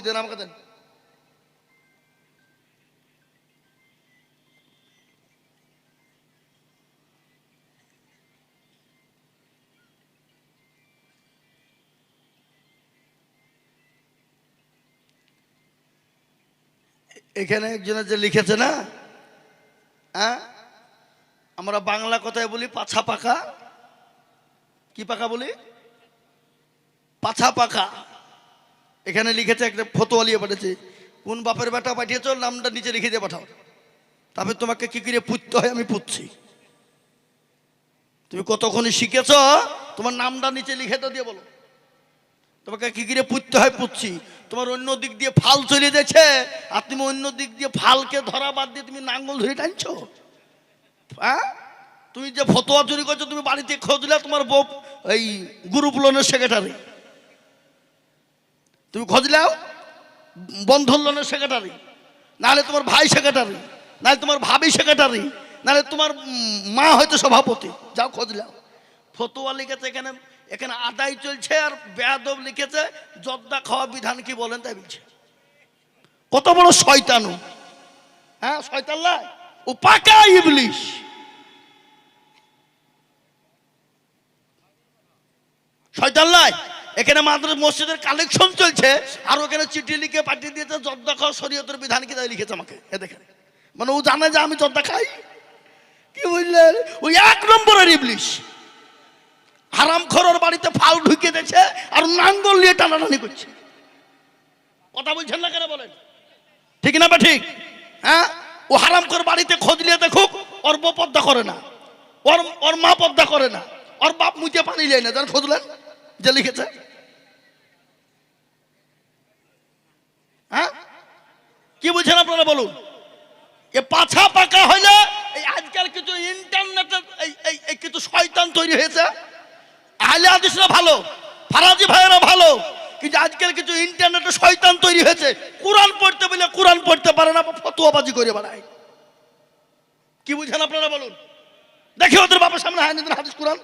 দেন আমাকে দেন এখানে একজনের যে লিখেছে না হ্যাঁ? আমরা বাংলা কথায় বলি পাছা পাকা। কি পাকা বলি? পাছা পাকা। এখানে লিখেছে একটা ফতোয়া লিয়ে পাঠিয়েছে। কোন বাপের বেটা পাঠিয়েছ, নামটা নিচে লিখে দিয়ে পাঠাও। তারপরে তোমাকে কি করে পুততে হয় আমি পুতছি। তুমি কতক্ষণে শিখেছ, তোমার নামটা নিচে লিখে তো দিয়ে বলো। তোমাকে কি করে পুততে হয় পুতছি। তোমার অন্য দিক দিয়ে ফাল চলে যাচ্ছে, আর তুমি অন্য দিক দিয়ে ফালকে ধরা বাদ দিয়ে তুমি নাঙ্গল ধরে টানছো। হ্যাঁ? তুমি যে ফতোয়া চুরি করছ, তুমি বাড়িতে খোঁজলে তোমার বউ, এই গ্রুপ লোনের সেক্রেটারি তুমি খোঁজলেও বন্ধন লোনের সেক্রেটারি নাহলে তোমার ভাই সেক্রেটারি নাহলে তোমার ভাবি সেক্রেটারি নাহলে তোমার মা হয়তো সভাপতি, যাও খোঁজলেও ফতোয়া লিখেছে এখানে এখানে আদায় চলছে আর বেয়াদব লিখেছে, জর্দা খাওয়া বিধান কি বলেন তাই বলছে। কত বড় শয়তানু। হ্যাঁ শয়তান লাই? ও পাকা ইবলিশ। শয়তান লাই। এখানে মাদ্রাস মসজিদের কালেকশন চলছে। আর ওখানে চিঠি লিখে পাঠিয়ে দিয়েছে, জর্দা খাওয়া শরীয়তের বিধান কি লিখেছে আমাকে। এ দেখেন। মানে ও জানে যে আমি জর্দা খাই। কি বুঝলেন ওই এক নম্বরের ইবলিশ। হারাম খরর বাড়িতে ফাল ঢুকে দিয়েছে আর নাঙ্গল নিয়ে টানাটানি করছে। কথা বলছেন না কেন বলেন? ঠিক না বা ঠিক? হ্যাঁ? ও হারাম করে বাড়িতে খোঁজ নিয়ে দেখুক, ওর বউ পদ্মা করে না। ওর ওর মা পদ্মা করে না। ওর বাপ মুখে পানি যায় না। যারা খোঁজলেন যে লিখেছে। হ্যাঁ? কি বুঝছেন আপনারা বলুন? এ পাছা পাকা হইলে এই আজকাল কিছু ইন্টারনেটের এই এই কিছু শয়তান তৈরি হয়েছে। আহলে হাদিসরা ভালো, ফারাজি ভাইয়েরা ভালো, কিন্তু আজকাল কিছু ইন্টারনেটে শয়তান তৈরি হয়েছে। কোরআন পড়তে বলে কোরআন পড়তে পারে না ফতুয়াবাজি করে বেড়ায়। কি বুঝেন আপনারা বলুন? দেখি ওদের বাবার সামনে হয় হাদিস কোরআন।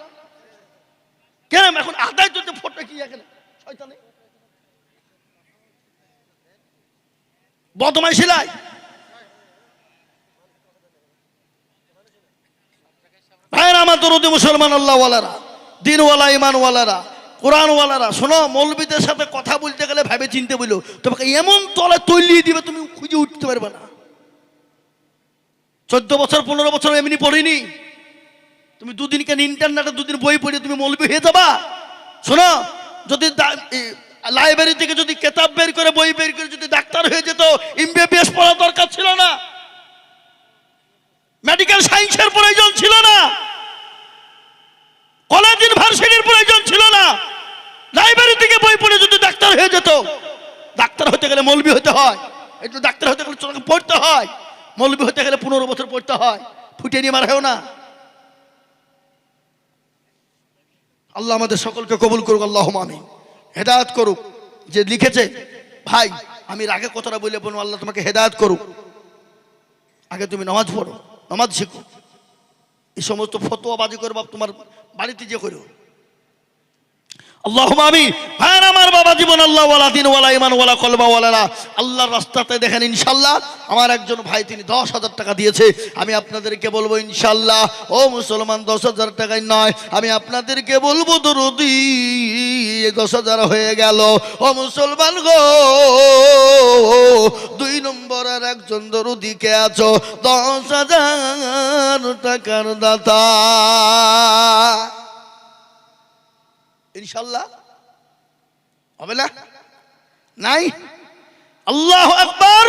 কেন এখন আদায় চলছে ফটো কি এখানে? শয়তানে? বদমাই সিলাই। ভাইয়ের, আমার দরদি মুসলমান আল্লাহওয়ালারা, দিনওয়ালা ইমানওয়ালারা কোরআনওয়ালারা, শোনো, মৌলবীদের সাথে কথা বলতে গেলে ভাবে চিনতে বলো, তোমাকে এমন তলে তৈলিয়ে দিবে তুমি খুঁজে উঠতে পারবে না। চোদ্দ বছর, পনেরো বছর এমনি পড়িনি। তুমি দুদিন কেন ইন্টারনেটে দুদিন বই পড়ে তুমি মৌলবী হয়ে যাবা। শোনো, যদি লাইব্রেরি থেকে যদি কেতাব বের করে, বই বের করে যদি ডাক্তার হয়ে যেত, এমবিবিএস পড়া দরকার ছিল না। মেডিকেল সায়েন্সের প্রয়োজন ছিল না। কলেজ ইউনিভার্সিটির প্রয়োজন ছিল না। লাইব্রেরি থেকে বই পড়ে যদি ডাক্তার হয়ে যেত, ডাক্তার হতে গেলে মৌলবি হতে হয়। একটু ডাক্তার হতে গেলে তোকে পড়তে হয়। মৌলবি হতে গেলে পনেরো বছর পড়তে হয়। ফুটে নিয়ে মারা হয় না। আল্লাহ আমাদের সকলকে কবুল করুক আল্লাহ আমি হেদায়ত করুক। যে লিখেছে, ভাই, আমি রাগে কথাটা বলে বলব, আল্লাহ তোমাকে হেদায়ত করুক। আগে তুমি নামাজ পড়ো, নামাজ শিখো। এই সমস্ত ফতোয়াবাজি করব তোমার বাড়িতে যে করো। আমার বাবা জীবন ইমান কলবা রাস্তাতে দেখেন ইনশাল্লাহ আমার একজন ভাই তিনি দশ হাজার টাকা দিয়েছে। আমি আপনাদেরকে বলব ইনশাল্লাহ ও মুসলমান, দশ হাজার টাকায় নয়। আমি আপনাদেরকে বলব দরদি দশ হাজার হয়ে গেল। ও মুসলমান গো, দুই নম্বরের একজন দরদি কে আছো? দশ হাজার টাকার দাতা। ইনশাল্লাহ হবে না? নাই? আল্লাহ একবার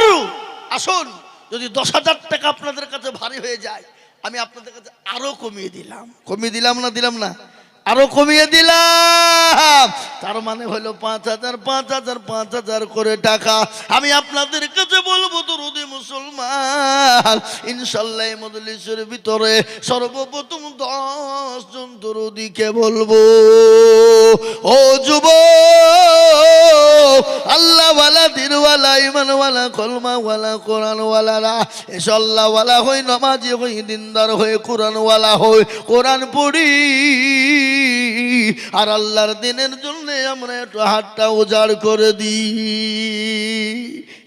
আসুন, যদি দশ হাজার টাকা আপনাদের কাছে ভারী হয়ে যায়, আমি আপনাদের কাছে আরও কমিয়ে দিলাম। কমিয়ে দিলাম না দিলাম না? আরও কমিয়ে দিলাম। তার মানে হলো পাঁচ হাজার পাঁচ হাজার পাঁচ হাজার করে টাকা। আমি আপনাদের কাছে বলব, দরুদি মুসলমান, ইনশাল্লাহ এই মজলিসের ভিতরে সর্বপ্রথম দশ জন দরুদিকে বলব, ও যুব আল্লাহওয়ালা, দিনওয়ালা ইমানওয়ালা কলমাওয়ালা, কোরআনওয়ালারা এসল্লাহওয়ালা হই নমাজি হই দিনদার হয়ে কোরআনওয়ালা হই কোরআন পড়ি। আর আল্লাহর দিনের জন্য আমরা একটু হাতটা উজাড় করে দিই।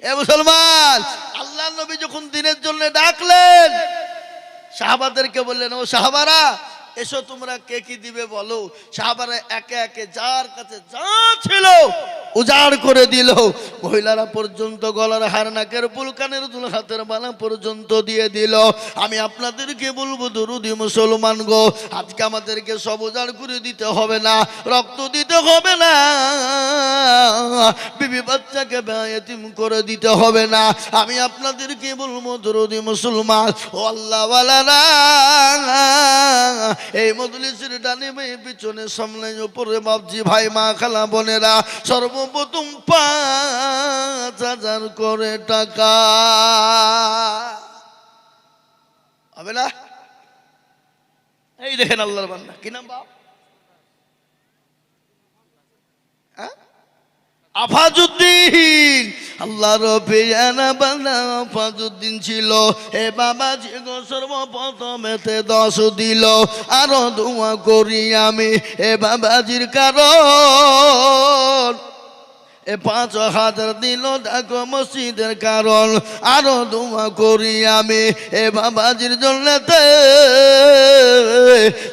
এ মুসলমান আল্লাহ নবী যখন দিনের জন্য ডাকলেন, সাহাবাদেরকে বললেন, ও সাহাবারা এসো তোমরা কে কি দিবে বলো? সাহাবারা একে একে যার কাছে যা ছিল উজাড় করে দিল। মহিলারা পর্যন্ত গলার হার, নাকের পুলকানের দুল, হাতের বালা পর্যন্ত দিয়ে দিল। আমি আপনাদেরকে বলব, দরুদি মুসলমান গো, আজকে আমাদেরকে সব উজাড় করে দিতে হবে না, রক্ত দিতে হবে না, বিবি বাচ্চাকে ব্যয়তিম করে দিতে হবে না। আমি আপনাদেরকে বলব, দরুদি মুসলমান, ও আল্লাহওয়ালারা এই মজলিসের ডানে মেয়ে পিছনে, সামনে উপরে বাবজি ভাই, মা খালা বোনেরা, সর্বপ্রথম পাঁচ হাজার করে টাকা। হবে না? এই দেখেন আল্লাহর বান্দা। কি নাম বাপ? আফাজুদ্দিন। আল্লাহ রবিয়ানা বান্দা আফাজুদ্দিন ছিল। এ বাবা যে গো সর্বপ্রথমেতে দশ দিল। আরও দোয়া করি আমি এ বাবাজির কারণ। এ পাঁচ হাজার দিল, দেখো মসজিদের কারণ। আরও দোয়া করি আমি এ বাবাজির জন্য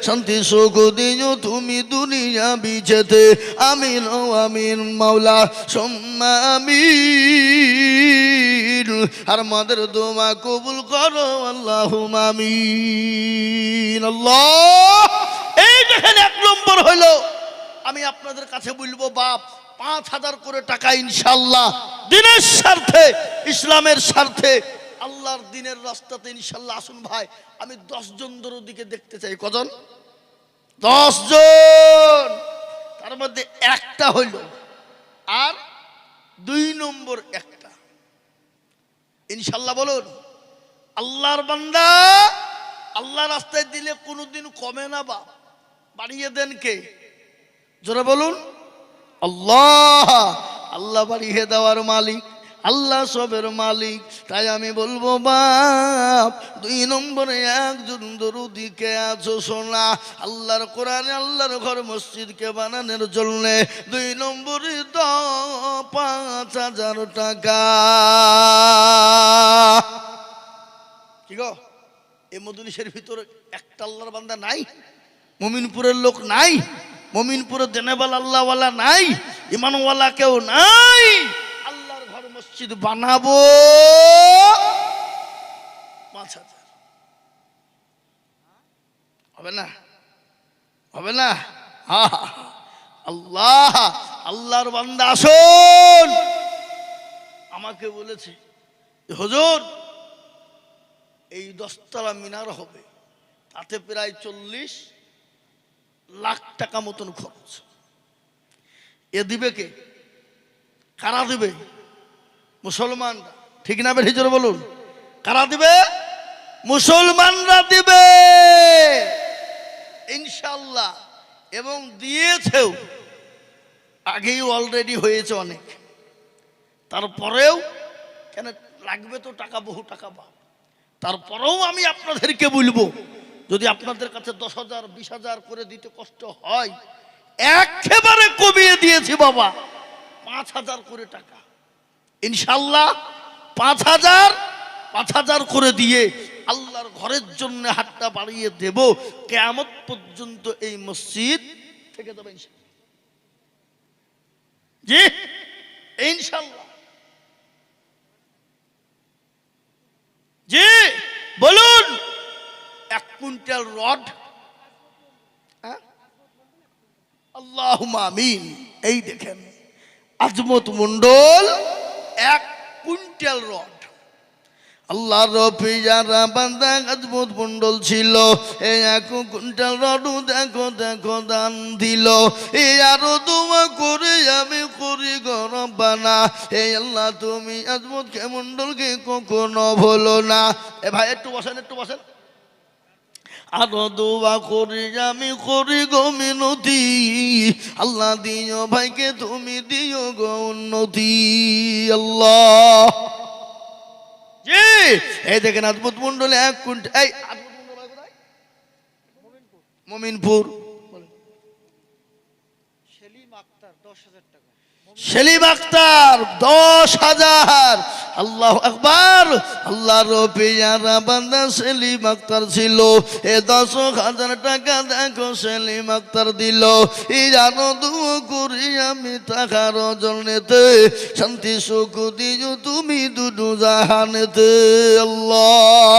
শান্তি, সুখ দিও তুমি দুনিয়া বিছেতে। আমিন ও আমিন, মাওলা সম্মা আর মাদের দোয়া কবুল করো আল্লাহ আমিন। এই দেখেন এক নম্বর হইল আমি আপনাদের কাছে বলব, বাপ পাঁচ হাজার করে টাকা ইনশাল্লাহ দিনের স্বার্থে, ইসলামের স্বার্থে, আল্লাহর দিনের রাস্তাতে ইনশাল্লাহ আসুন ভাই। আমি দশ জন দিকে দেখতে চাই। কজন? দশ জন তার মধ্যে একটা হইল আর দুই নম্বর একটা। ইনশাল্লাহ বলুন, আল্লাহর বান্দা আল্লাহ রাস্তায় দিলে কোনোদিন কমে না বা বাড়িয়ে দেন কে? জোরে বলুন। আল্লাহ আল্লাহ বাড়িয়ে দেওয়ার মালিক, আল্লাহ সবের মালিক। তাই আমি বলব, বাপ, দুই নম্বরে একজন দরুদিকে আছো শোনা, আল্লাহর কোরআনে আল্লাহর ঘর মসজিদকে বানানোর জন্যে দুই নম্বরে দ পাঁচ হাজার টাকা। কি গো? এই মদুলিশের ভিতরে একটা আল্লাহর বান্দা নাই? মমিনপুরের লোক নাই? মমিনপুরের দেনেবাল আল্লাহওয়ালা নাই, ইমানওয়ালা কেউ নাই। আল্লাহর ঘর মসজিদ বানাবো। পাঁচ হাজার। হবে না? হবে না। আল্লাহ, আল্লাহর বান্দা আসুন। আমাকে বলেছে হুজুর, এই দশতলা মিনার হবে, তাতে প্রায় চল্লিশ লাখ টাকা মতন খরচ। এ দিবে কে? কারা দিবে? মুসলমানরা। ঠিক না বেঠিক জোরে বলুন। কারা দিবে? মুসলমানরা দিবে। ইনশাল্লাহ এবং দিয়েছেও। আগেই অলরেডি হয়েছে অনেক। তারপরেও কেন লাগবে তো টাকা, বহু টাকা পাব। তারপরেও আমি আপনাদেরকে বলব যদি আপনাদের কাছে দশ হাজার, বিশ হাজার করে দিতে কষ্ট হয়, একেবারে কমিয়ে দিয়েছি বাবা। পাঁচ হাজার করে টাকা। ইনশাল্লাহ পাঁচ হাজার পাঁচ হাজার করে দিয়ে আল্লাহর ঘরের জন্য হাতটা বাড়িয়ে দেব। কেয়ামত পর্যন্ত এই মসজিদ থেকে দেবে ইনশাল্লাহ জি ইনশাল্লাহ জি বলুন এক কুইন্টাল রড। আল্লাহ আমিন। এই দেখেন, আজমত মন্ডল এক কুইন্টাল রড। আল্লাহ রফি যারা বান্দা আজমত মন্ডল ছিল এই এক কুইন্টাল রডু দেখো দেখো, দান দিল। এই আরও দোয়া করে আমি করি গরম বানা। এই আল্লাহ তুমি আজমত কে মন্ডলকে কখনো ভুলো না। এ ভাই, একটু বসেন একটু বসেন। আরও দোয়া করি আমি করি গো মিনতি। আল্লাহ দিও ভাইকে তুমি দিও গো উন্নতি। আল্লাহ। জি এই দেখেন আদমত মন্ডলে এক কুইন্টাল এই? মমিনপুর। সেলিম আক্তার দশ হাজার টাকা। সেলিম আক্তার, দশ হাজার। আল্লাহ আকবার। আল্লাহ রবিয়ারা আক্তার ছিল। এ দশ হাজার টাকা দেখো সেলিম আক্তার দিল। এই জানো দু করি আমি টাকার জন্যতে শান্তি, সুখ দিও তুমি দুদু জাহানেতে আল্লাহ।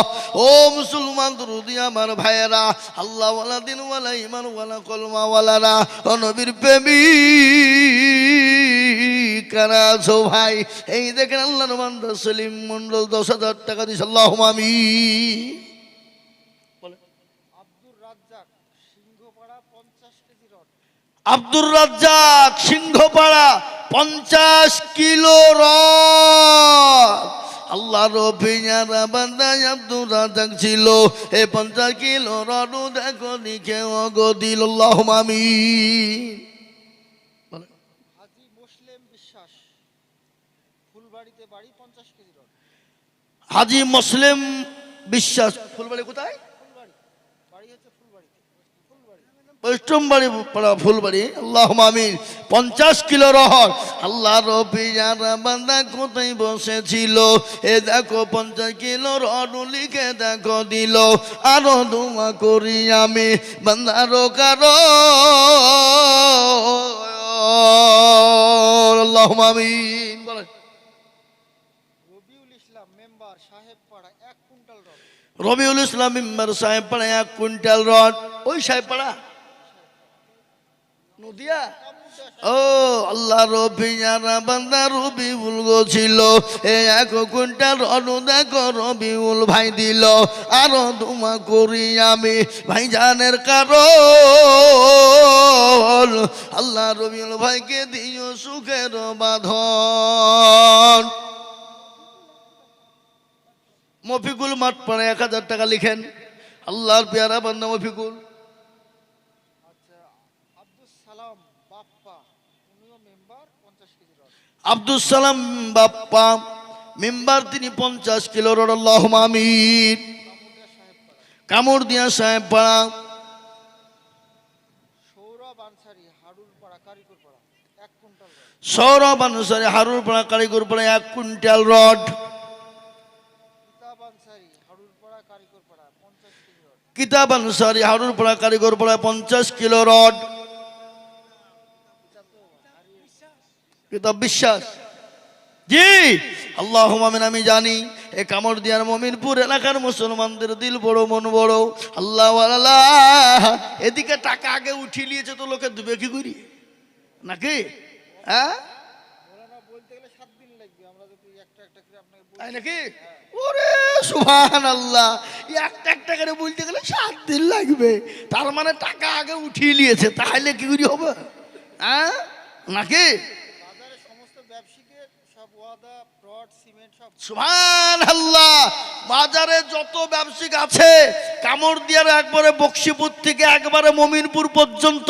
ও মুসলমান দুরুদি আমার ভাইয়েরা আল্লাহ ওয়ালা দিন ওয়ালা ইমান ওয়ালা কলমা ওয়ালারা ও প্রেমী। কারা আছো ভাই? এই দেখেন আল্লাহ বান্দা সেলিম মন্ডল দশ হাজার টাকা দিস আল্লাহ আমি আব্দুর রাজ্জাক সিংহপাড়া পঞ্চাশ কেজি রড। আব্দুর পঞ্চাশ কিলো রড। আল্লাহ রবিয়ারা বান্দায় আব্দুর রাজ্জাক ছিল এ পঞ্চাশ কিলো রডু দেখো লিখে অগদিল আল্লাহ আমি হাজি মুসলিম বিশ্বাস ফুলবাড়িতে বাড়ি পঞ্চাশ কেজি রড হাজি মুসলিম বিশ্বাস ফুলবাড়ি কোথায়? ফুলবাড়ি। বসেছিল? কিলো আমি রবিউল ইসলাম মেম্বার সাহেব পাড়া এক quintal rod Rabiul Islam member সাহেব পাড়া এক কুইন্টাল রড। ওই সাহেব পাড়া। নদিয়া? ও, আল্লাহ রবিয়ারা বান্দা রবিউল গো ছিল। এ এক কুইন্টাল রড দেখো, রবিউল ভাই দিল। আরও দুমা করি আমি ভাই জানের কারণ। আল্লাহ রবিউল ভাইকে দিও সুখের বাঁধন। মফিকুল মাঠ পড়ে এক হাজার টাকা লিখেন। আল্লাহর পেয়ারা বান্দা মফিকুল। আচ্ছা আব্দুল সালাম বাপ্পা মেম্বার পঞ্চাশ কেজি সালাম বাপ্পা মেম্বার তিনি পঞ্চাশ কিলো সাহেব কামড় দিয়া সাহেব পাড়া। সৌরভ আনুসারে হারুর পাড়া কারিগর পাড়া এক কুইন্টাল রড কিতাব আনসারি হাড়ুর পাড়া কারিগর পাড়া পঞ্চাশ কেজি রড কিতাব আনুসারি হারুর পাড়া কারিগর পাড়া পঞ্চাশ কিলো রড। কিতাব বিশ্বাস? জি। আল্লাহ মামিন আমি জানি। এ কামড় দিয়ার মমিনপুর এলাকার মুসলমানদের দিল বড়, মন বড়। আল্লাহ আল্লাহ এদিকে টাকা আগে উঠিয়ে নিয়েছে তো লোকে দেবে কি করি? নাকি? হ্যাঁ? তাই নাকি? ওরে আল্লাহ একটা একটা করে বলতে গেলে দিন লাগবে। তার মানে টাকা আগে উঠিয়ে নিয়েছে, তাহলে কি করি হবে? হ্যাঁ? নাকি বাজারে সমস্ত ব্যবসায়ীকে সব ওয়াদা রড সিমেন্ট সব সুহান আল্লাহ বাজারে যত ব্যবসায়িক আছে, কামড় দিয়ার একবারে বক্সিপুর থেকে একবারে মমিনপুর পর্যন্ত,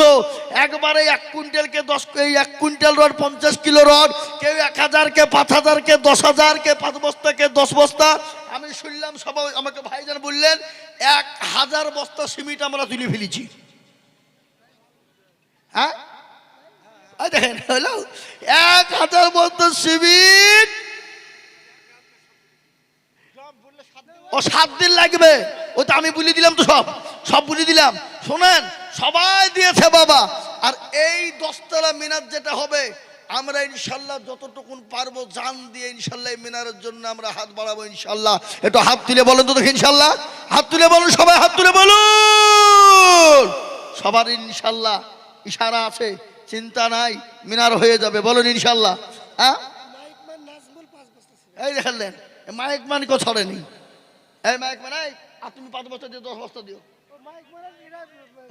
একবারে এক কুইন্টালকে দশ, এই এক কুইন্টাল রড, পঞ্চাশ কিলো রড, কেউ এক হাজার কে পাঁচ হাজার কে দশ হাজার কে পাঁচ বস্তা কে দশ বস্তা। আমি শুনলাম সবাই আমাকে ভাইজান বললেন, এক হাজার বস্তা সিমিট আমরা তুলে ফেলেছি। হ্যাঁ? দেখেন, হলো এক সব সাত দিন ও সাত দিন লাগবে। ও তো আমি বলে দিলাম তো সব। সব বলে দিলাম। শোনেন, সবাই দিয়েছে বাবা। আর এই দশতলা মিনার যেটা হবে, আমরা ইনশাল্লাহ যতটুকুন পারব জান দিয়ে ইনশাল্লাহ মিনারের জন্য আমরা হাত বাড়াবো ইনশাল্লাহ। একটু হাত তুলে বলেন তো দেখি ইনশাল্লাহ। হাত তুলে বলুন, সবাই হাত তুলে বলুন। সবার ইনশাল্লাহ ইশারা আছে। চিন্তা নাই, মিনার হয়ে যাবে, বলুন ইনশাল্লাহ হ্যাঁ? এই দেখলেন মাইক মান কেউ ছড়েনি। এই মাইক মান আর তুমি পাঁচ বস্তা দিয়ে দশ বস্তা দিও।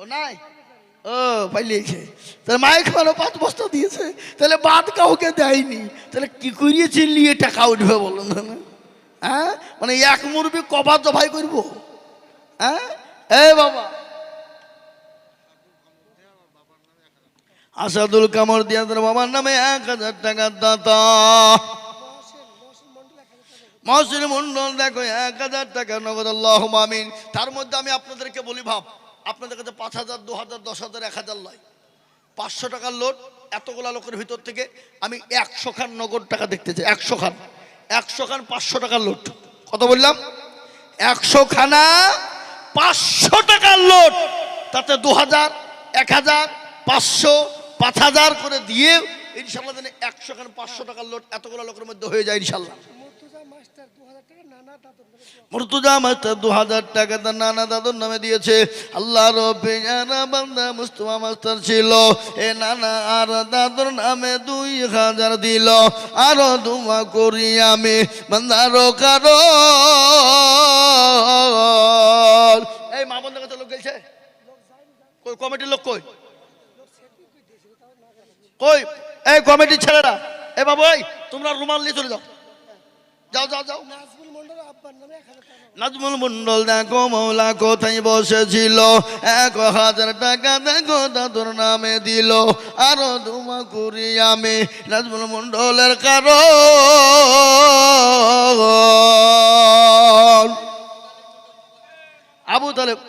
ও নাই? ও পাইলিয়েছে তাহলে মাইক মানও পাঁচ বস্তা দিয়েছে, তাহলে বাদ কাউকে দেয়নি। তাহলে কি করিয়ে চিল্লিয়ে টাকা উঠবে বলুন। হ্যাঁ? মানে এক মুরবি কবার জবাই করব। হ্যাঁ? এ বাবা। আসাদুল কামর দিয়া তোর বাবার নামে এক হাজার টাকার দাতা। মহসিন মন্ডল, দেখো, এক হাজার টাকা নগদ আল্লাহ মামিন তার মধ্যে আমি আপনাদেরকে বলি, ভাব, আপনাদের কাছে পাঁচ হাজার, দু হাজার, দশ হাজার, এক হাজার লয় পাঁচশো টাকার লোড এতগুলা লোকের ভিতর থেকে আমি একশো খান নগদ টাকা দেখতে চাই, একশো খান। একশো খান পাঁচশো টাকার লোট কত বললাম? একশো খানা পাঁচশো টাকার লোট তাতে দু হাজার, এক হাজার, পাঁচশো পাঁচ হাজার করে দিয়ে ইনশাল্লাহ জানি একশো খান পাঁচশো টাকার লোট এতগুলো লোকের মধ্যে হয়ে যায় ইনশাল্লাহ মুর্তুজা মাস্টার দু হাজার টাকা নানা দাদুর নামে তার নানা দাদুর দিয়েছে। আল্লাহ রবে যারা বান্দা মুস্তফা মাস্টার ছিল এ নানা আর দাদুর নামে দুই হাজার দিল। আরও দুমা করি আমি বান্দারো কারও এই মা বন্ধের কাছে লোক গেছে কই কমিটির লোক কই? কই? এই কমিটির ছেলেরা এ বাবু এই তোমরা রুমাল নিয়ে চলে যাও। যাও যাও যাও। নাজমুল মন্ডল দেখো মৌলা কোথায় বসেছিল। এক হাজার টাকা দেখো দাদুর নামে দিল। আরও দুমা করি আমি নাজমুল মন্ডলের কারণ। আবু তালেব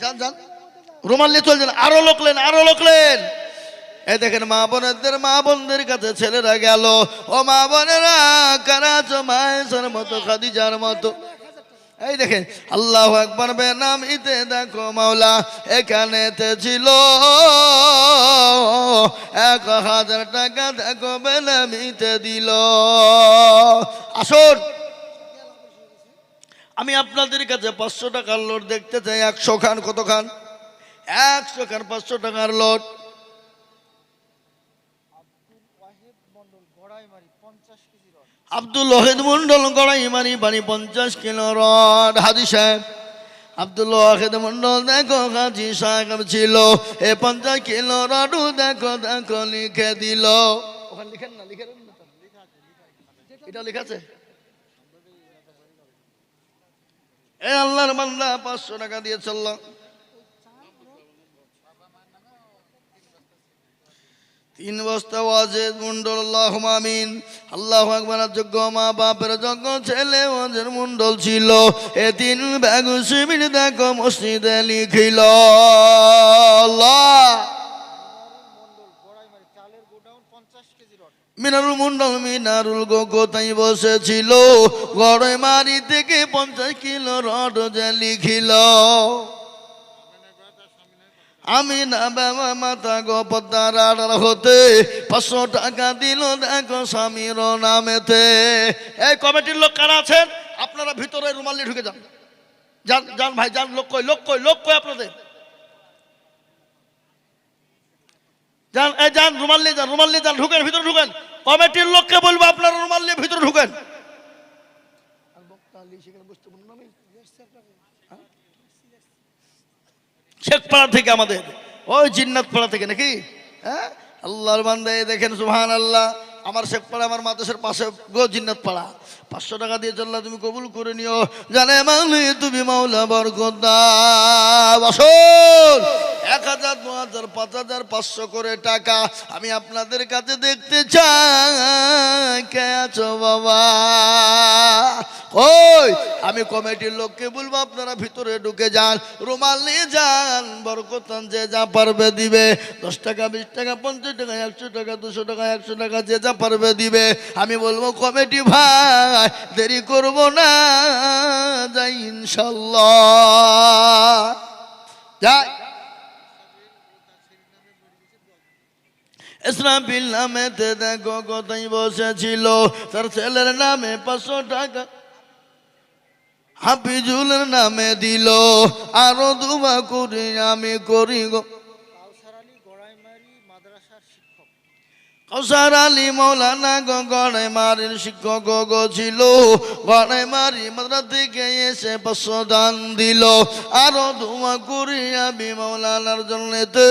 যান যান। রুমাল নিয়ে চলছেন আরও লোকলেন আরও লোকলেন এই দেখেন মা বোনদের মা বোনদের কাছে ছেলেরা গেল। ও মা বোনেরা কারাচ মায়ের মতো, খাদিজার মতো। এই দেখেন, আল্লাহ একবার বেনাম ইতে দেখো মাওলা, এখানে ছিল। এক হাজার টাকা দেখো বেনাম ইতে দিল। আসুন। আমি আপনাদের কাছে পাঁচশো টাকার লোট দেখতে চাই, একশো খান, কত খান? একশো খান, পাঁচশো টাকার লোট। আব্দুল ওহেদ মন্ডল গড়াই মারি বাড়ি পঞ্চাশ কিলো রড। হাজি সাহেব, আব্দুল ওয়াহেদ মন্ডল দেখো হাজি সাহেব ছিল। এ পঞ্চাশ কিলো রডু দেখো দেখো, লিখে দিল। এটা লেখা আছে? এ আল্লাহর বান্দা পাঁচশো টাকা দিয়ে চলল তিন বস্তা ওয়াজেদ মন্ডল আল্লাহ আমিন। আল্লাহ আকবার যোগ্য মা বাপের যোগ্য ছেলে ওয়াজের মন্ডল ছিল। এ তিন ব্যাগ শিবির দেখো, মসজিদে লিখিল মিনারুল মন্ডল, মিনারুল গো কোথায় বসেছিল? গড়ে মারি থেকে পঞ্চাশ কিলো রড যে লিখিল। আমি না বাবা মাতা গো পদ্মার আড়াল হতে পাঁচশো টাকা দিল দেখো স্বামীর নামেতে। এই কমিটির লোক কারা আছেন? আপনারা ভিতরে রুমালি ঢুকে যান। যান যান ভাই, যান, লোক কই লোক কই লোক কই আপনাদের? যান, এই যান, রুমাল নিয়ে যান, রুমাল নিয়ে যান, ঢুকেন, ভিতরে ঢুকেন। কমিটির লোককে বলব, আপনারা রুমাল ভিতরে ঢুকেন। শেখপাড়া থেকে আমাদের। ওই জিন্নাত পাড়া থেকে নাকি? হ্যাঁ? আল্লাহর বান্দে দেখেন সুহান আল্লাহ আমার শেখপাড়া আমার মাদ্রাসার পাশে গো জিন্নাত পাড়া। পাঁচশো টাকা দিয়ে চললা তুমি কবুল করে নিও। জানে মাউলি তুমি মাওলা বরকত বসুন এক হাজার, দু হাজার, পাঁচ হাজার, পাঁচশো করে টাকা আমি আপনাদের কাছে দেখতে চাই। কে আছো বাবা? ওই আমি কমিটির লোককে বলব, আপনারা ভিতরে ঢুকে যান। রুমাল নিয়ে যান বরকতান যে যা পারবে দিবে। দশ টাকা, বিশ টাকা, পঞ্চাশ টাকা, একশো টাকা, দুশো টাকা, একশো টাকা যে যা পারবে দিবে। আমি বলব, কমিটি ভাই, দেরি করব না। যাই ইনশাল্লাহ। যাই ইসলামিল নামেতে দেখো কোথায় বসেছিল। তার ছেলের নামে পাঁচশো টাকা। হাফিজুলের নামে দিল। আরও দুবা করি আমি করি গো। কৌসার আলী মৌলানা গো গড়ে মারির শিক্ষক গো ছিল। গড়ে মারি মাদ্রা থেকে এসে পাঁচশো দান দিল। আরও ধুমা করিয়া বি মৌলানার জন্যেতে।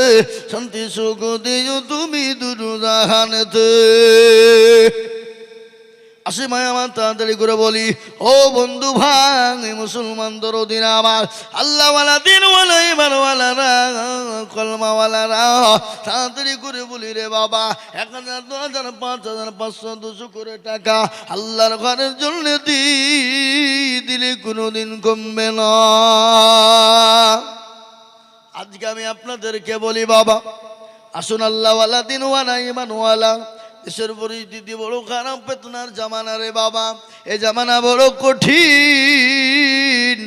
শান্তি সুখ দিও তুমি দুরু জাহানেতে আসি আমার তাড়াতাড়ি করে বলি, ও বন্ধু ভাই, মুসলমান দরদিন আমার, আল্লাহওয়ালা, দিনওয়ালা ইমানওয়ালারা কলমাওয়ালারা, তাড়াতাড়ি করে বলি রে বাবা, এক হাজার, দু হাজার, পাঁচ হাজার, পাঁচশো, দুশো করে টাকা আল্লাহর ঘরের জন্য দি দিলে কোনোদিন কমবে না। আজকে আমি আপনাদেরকে বলি বাবা, আসুন আল্লাহওয়ালা, দিনওয়ালা ইমানওয়ালা দেশের পরিস্থিতি বড় খারাপ পেতনার জামানা রে বাবা। এ জামানা বড় কঠিন।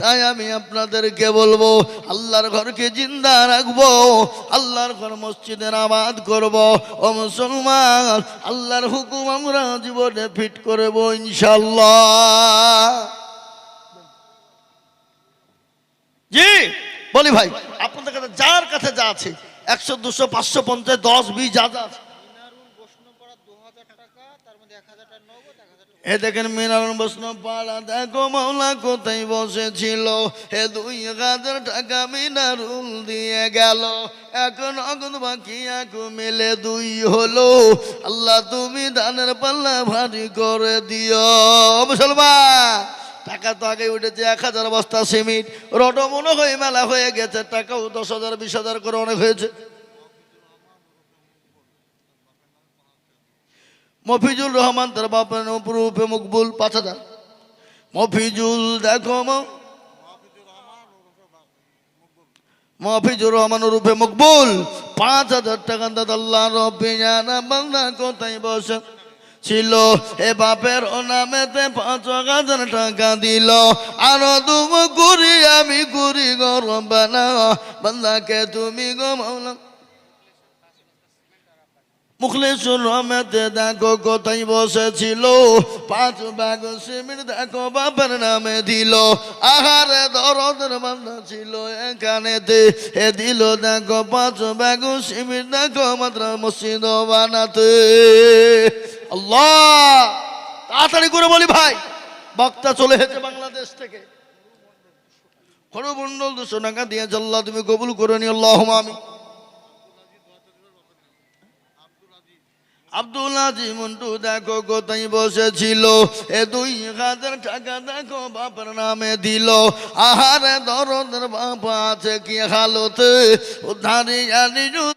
তাই আমি আপনাদেরকে বলব, আল্লাহর ঘরকে জিন্দা রাখব, আল্লাহর ঘর মসজিদের আবাদ করব। ও মুসলমান, আল্লাহর হুকুম আমরা জীবনে ফিট করব ইনশাল্লাহ জি, বলি ভাই, আপনাদের কাছে যার কাছে যা আছে, একশো, দুশো, পাঁচশো, পঞ্চাশ, দশ, বিশ, যা যা আছে মিনারুল বৈষ্ণবপাড়া দু হাজার টাকা তার মধ্যে এক হাজার টাকা নগদ এক হাজার টাকা এ দেখেন মিনারুল বৈষ্ণব পাড়া, দেখো মাওলা কোথায় বসেছিল। হে দুই হাজার টাকা মিনারুল দিয়ে গেল। এখন নগদ বাকি, এক মিলে দুই হলো। আল্লাহ, তুমি দানের পাল্লা ভারী করে দিও। মুসলমান টাকা তো আগে উঠেছে, এক হাজার বস্তা সিমেন্ট। রড মনে হয়ে মেলা হয়ে গেছে, টাকাও দশ হাজার, বিশ হাজার করে অনেক হয়েছে। মফিজুল রহমান, তার বাপের রূপে মকবুল পাঁচ হাজার। মফিজুল, দেখো মফিজুর রহমান রূপে মকবুল। পাঁচ হাজার টাকা দাদা আল্লাহ জানা বান্দা কোথায় বসে। ছিল এ বাপের নামেতে পাঁচ হাজার টাকা দিল। আরও তুমি করি আমি, করি গরম বানা বান্দাকে তুমি গো মাওলা মুখলেশুর রহমেতে দেখো কোথায় বসেছিল। পাঁচ ব্যাগ সিমির দেখো বাপের নামে দিল। আহারে দরদের বান্ধা ছিল এখানেতে। এ দিল দেখো পাঁচ ব্যাগ সিমির দেখো মাত্র মসজিদ বানাতে। আল্লাহ! তাড়াতাড়ি করে বলি ভাই, বক্তা চলে এসেছে বাংলাদেশ থেকে। খরমন্ডল দুশো টাকা দিয়ে আল্লাহ তুমি কবুল করে নি আল্লাহ আমি আব্দুল আজি মন্টু, দেখো কোথায় বসেছিল। এ দুই হাজার টাকা দেখো, বাপের নামে দিল। আহারে দরদের বাপ আছে কি হালতে? উদ্ধারি